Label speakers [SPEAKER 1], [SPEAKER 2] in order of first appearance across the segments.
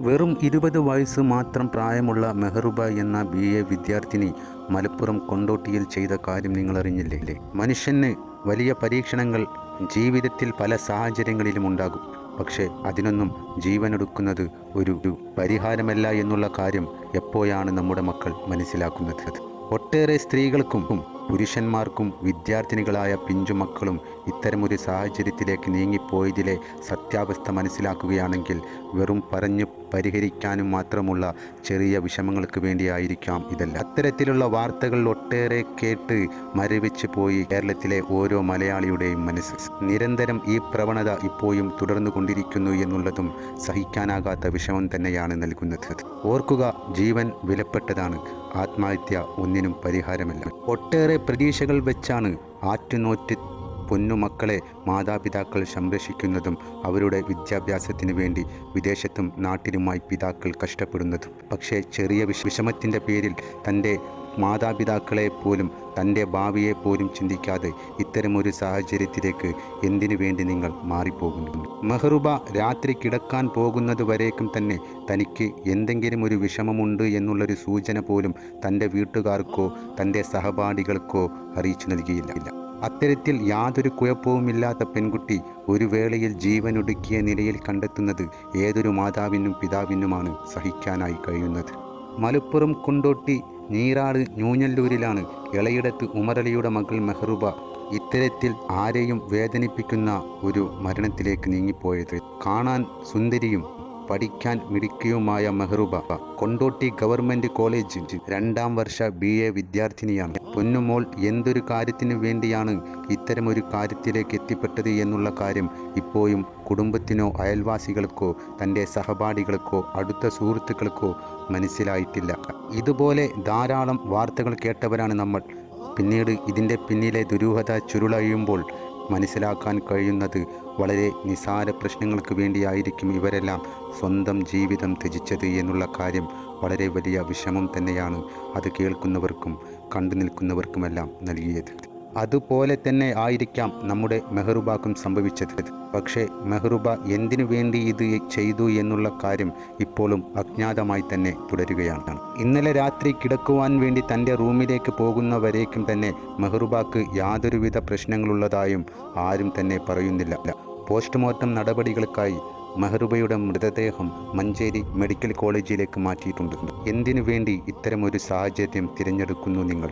[SPEAKER 1] വെറും ഇരുപത് വയസ്സ് മാത്രം പ്രായമുള്ള മെഹറുബ എന്ന ബി. എ. വിദ്യാർത്ഥിനി മലപ്പുറം കൊണ്ടോട്ടിയിൽ ചെയ്ത കാര്യം നിങ്ങൾ അറിഞ്ഞില്ലേ മനുഷ്യന് വലിയ പരീക്ഷണങ്ങൾ ജീവിതത്തിൽ പല സാഹചര്യങ്ങളിലും ഉണ്ടാകും. പക്ഷേ അതിനൊന്നും ജീവനെടുക്കുന്നത് ഒരു പരിഹാരമല്ല എന്നുള്ള കാര്യം എപ്പോഴാണ് നമ്മുടെ മക്കൾ മനസ്സിലാക്കുന്നത്? ഒട്ടേറെ സ്ത്രീകൾക്കും പുരുഷന്മാർക്കും വിദ്യാർത്ഥിനികളായ പിഞ്ചുമക്കളും ഇത്തരമൊരു സാഹചര്യത്തിലേക്ക് നീങ്ങിപ്പോയതിലെ സത്യാവസ്ഥ മനസ്സിലാക്കുകയാണെങ്കിൽ വെറും പറഞ്ഞു പരിഹരിക്കാനും മാത്രമുള്ള ചെറിയ വിഷമങ്ങൾക്ക് വേണ്ടിയായിരിക്കാം ഇതെല്ലാം. അത്തരത്തിലുള്ള വാർത്തകൾ ഒട്ടേറെ കേട്ട് മരവിച്ച് പോയി കേരളത്തിലെ ഓരോ മലയാളിയുടെയും മനസ്സ്. നിരന്തരം ഈ പ്രവണത ഇപ്പോഴും തുടർന്നു കൊണ്ടിരിക്കുന്നു എന്നുള്ളതും സഹിക്കാനാകാത്ത വിഷമം തന്നെയാണ് നൽകുന്നത്. ഓർക്കുക ജീവൻ വിലപ്പെട്ടതാണ്. ആത്മഹത്യ ഒന്നിനും പരിഹാരമല്ല. ഒട്ടേറെ പ്രതീക്ഷകൾ വെച്ചാണ് ആറ്റുനോറ്റ് പൊന്നുമക്കളെ മാതാപിതാക്കൾ സംരക്ഷിക്കുന്നതും അവരുടെ വിദ്യാഭ്യാസത്തിന് വേണ്ടി വിദേശത്തും നാട്ടിലുമായി പിതാക്കൾ കഷ്ടപ്പെടുന്നതും. പക്ഷേ ചെറിയ വിഷ വിഷമത്തിന്റെ പേരിൽ തന്റെ മാതാപിതാക്കളെ പോലും തന്റെ ഭാവിയെ പോലും ചിന്തിക്കാതെ ഇത്തരമൊരു സാഹചര്യത്തിലേക്ക് എന്തിനു വേണ്ടി നിങ്ങൾ മാറിപ്പോകുന്നു? മെഹ്റുബ രാത്രി കിടക്കാൻ പോകുന്നത് വരേക്കും തന്നെ തനിക്ക് എന്തെങ്കിലും ഒരു വിഷമമുണ്ട് എന്നുള്ളൊരു സൂചന പോലും തന്റെ വീട്ടുകാർക്കോ തന്റെ സഹപാഠികൾക്കോ അറിയിച്ചു നൽകിയില്ല. അത്തരത്തിൽ യാതൊരു കുഴപ്പവുമില്ലാത്ത പെൺകുട്ടി ഒരു വേളയിൽ ജീവനൊടുക്കിയ നിലയിൽ കണ്ടെത്തുന്നത് ഏതൊരു മാതാവിനും പിതാവിനുമാണ് സഹിക്കാനായി കഴിയുന്നത്. മലപ്പുറം കൊണ്ടോട്ടി നീറാട് ഞൂഞ്ഞല്ലൂരിലാണ് ഇളയിടത്ത് ഉമരലിയുടെ മകൾ മെഹ്റൂബ ഇത്തരത്തിൽ ആരെയും വേദനിപ്പിക്കുന്ന ഒരു മരണത്തിലേക്ക് നീങ്ങിപ്പോയത്. കാണാൻ സുന്ദരിയും പഠിക്കാൻ മിടുക്കിയുമായ മെഹ്റുബ കൊണ്ടോട്ടി ഗവൺമെന്റ് കോളേജ് രണ്ടാം വർഷ ബി എ വിദ്യാർത്ഥിനിയാണ്. പൊന്നുമോൾ എന്തൊരു കാര്യത്തിനു വേണ്ടിയാണ് ഇത്തരമൊരു കാര്യത്തിലേക്ക് എത്തിപ്പെട്ടത് എന്നുള്ള കാര്യം ഇപ്പോഴും കുടുംബത്തിനോ അയൽവാസികൾക്കോ തന്റെ സഹപാഠികൾക്കോ അടുത്ത സുഹൃത്തുക്കൾക്കോ മനസ്സിലായിട്ടില്ല. ഇതുപോലെ ധാരാളം വാർത്തകൾ കേട്ടവരാണ് നമ്മൾ. പിന്നീട് ഇതിന്റെ പിന്നിലെ ദുരൂഹത ചുരുളഴിയുമ്പോൾ മനസ്സിലാക്കാൻ കഴിയുന്നത് വളരെ നിസാര പ്രശ്നങ്ങൾക്ക് വേണ്ടിയായിരിക്കും ഇവരെല്ലാം സ്വന്തം ജീവിതം ത്യജിച്ചത് എന്നുള്ള കാര്യം വളരെ വലിയ വിഷമം തന്നെയാണ് അത് കേൾക്കുന്നവർക്കും കണ്ടു നിൽക്കുന്നവർക്കുമെല്ലാം നൽകിയത്. അതുപോലെ തന്നെ ആയിരിക്കാം നമ്മുടെ മെഹ്റുബാക്കും സംഭവിച്ചത്. പക്ഷേ മെഹ്റുബ എന്തിനു വേണ്ടി ഇത് ചെയ്തു എന്നുള്ള കാര്യം ഇപ്പോഴും അജ്ഞാതമായി തന്നെ തുടരുകയാണ്. ഇന്നലെ രാത്രി കിടക്കുവാൻ വേണ്ടി തന്റെ റൂമിലേക്ക് പോകുന്നവരേക്കും തന്നെ മെഹ്റുബാക്ക് യാതൊരുവിധ പ്രശ്നങ്ങളുള്ളതായും ആരും തന്നെ പറയുന്നില്ല. പോസ്റ്റ്മോർട്ടം നടപടികൾക്കായി മെഹ്റുബയുടെ മൃതദേഹം മഞ്ചേരി മെഡിക്കൽ കോളേജിലേക്ക് മാറ്റിയിട്ടുണ്ട്. എന്തിനു വേണ്ടി ഇത്തരമൊരു സാഹചര്യം തിരഞ്ഞെടുക്കുന്നു നിങ്ങൾ?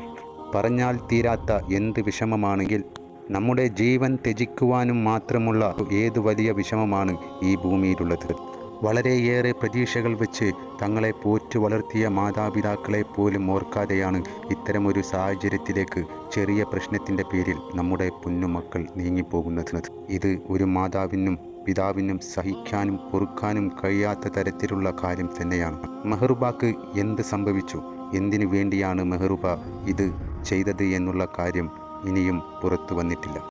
[SPEAKER 1] പറഞ്ഞാൽ തീരാത്ത എന്ത് വിഷമമാണെങ്കിൽ നമ്മുടെ ജീവൻ ത്യജിക്കുവാനും മാത്രമുള്ള ഏത് വലിയ വിഷമമാണ് ഈ ഭൂമിയിലുള്ളത്. വളരെയേറെ പ്രതീക്ഷകൾ വെച്ച് തങ്ങളെ പോറ്റു വളർത്തിയ മാതാപിതാക്കളെ പോലും ഓർക്കാതെയാണ് ഇത്തരമൊരു സാഹചര്യത്തിലേക്ക് ചെറിയ പ്രശ്നത്തിന്റെ പേരിൽ നമ്മുടെ പൊന്നുമക്കൾ നീങ്ങിപ്പോകുന്നത്. ഇത് ഒരു മാതാവിനും പിതാവിനും സഹിക്കാനും പൊറുക്കാനും കഴിയാത്ത തരത്തിലുള്ള കാര്യം തന്നെയാണ്. മെഹറുബാക്ക് എന്ത് സംഭവിച്ചു? എന്തിനു വേണ്ടിയാണ് മെഹറുബ ഇത് ചെയ്തത് എന്നുള്ള കാര്യം ഇനിയും പുറത്തു വന്നിട്ടില്ല.